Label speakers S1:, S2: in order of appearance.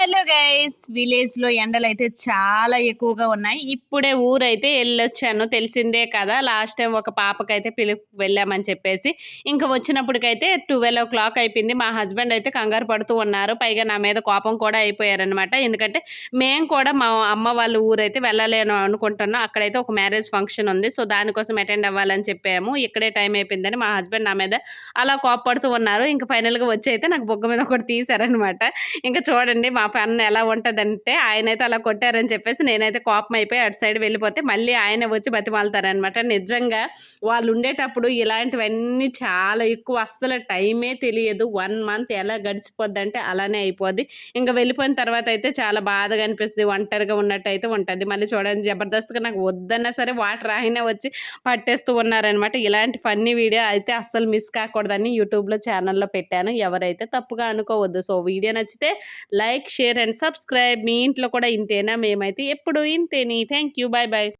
S1: Hello guys విలేజ్లో ఎండలు అయితే చాలా ఎక్కువగా ఉన్నాయి. ఇప్పుడే ఊరైతే వెళ్ళొచ్చాను తెలిసిందే కదా లాస్ట్ టైం ఒక పాపకైతే పిలుపు వెళ్ళామని చెప్పేసి. ఇంకా వచ్చినప్పటికైతే ట్వెల్వ్ ఓ క్లాక్ అయిపోయింది. మా హస్బెండ్ అయితే కంగారు పడుతూ ఉన్నారు. పైగా నా మీద కోపం కూడా అయిపోయారనమాట ఎందుకంటే మేము కూడా మా అమ్మ వాళ్ళ ఊరైతే వెళ్ళలేను అనుకుంటున్నాం. అక్కడైతే ఒక మ్యారేజ్ ఫంక్షన్ ఉంది. సో దానికోసం అటెండ్ అవ్వాలని చెప్పాము. ఇక్కడే టైం అయిపోయిందని మా హస్బెండ్ నా మీద అలా కోపడుతూ ఉన్నారు. ఇంకా ఫైనల్గా వచ్చి అయితే నాకు బొగ్గ మీద ఒకటి తీశారనమాట ఇంకా చూడండి మా ఫన్ ఎలా ఉంటుందంటే ఆయన అయితే అలా కొట్టారని చెప్పేసి నేనైతే కోపం అయిపోయి అటు సైడ్ వెళ్ళిపోతే మళ్ళీ ఆయన వచ్చి బతిమాలుతారనమాట నిజంగా వాళ్ళు ఉండేటప్పుడు ఇలాంటివన్నీ చాలా ఎక్కువ అస్సలు టైమే తెలియదు. వన్ మంత్ ఎలా గడిచిపోద్ది అంటే అలానే అయిపోద్ది. ఇంకా వెళ్ళిపోయిన తర్వాత అయితే చాలా బాధగా అనిపిస్తుంది. ఒంటరిగా ఉన్నట్టు అయితే ఉంటుంది. మళ్ళీ చూడండి జబర్దస్త్గా నాకు వద్దన్నా సరే వాటర్ రాయినా వచ్చి పట్టేస్తూ ఉన్నారనమాట ఇలాంటి ఫన్నీ వీడియో అయితే అస్సలు మిస్ కాకూడదని యూట్యూబ్లో ఛానల్లో పెట్టాను. ఎవరైతే తప్పుగా అనుకోవద్దు. సో వీడియో నచ్చితే లైక్ షేర్ అండ్ సబ్స్క్రైబ్ మీ ఇంట్లో కూడా ఇంతేనా? మేమైతే ఎప్పుడు ఇంతేని. Thank you bye bye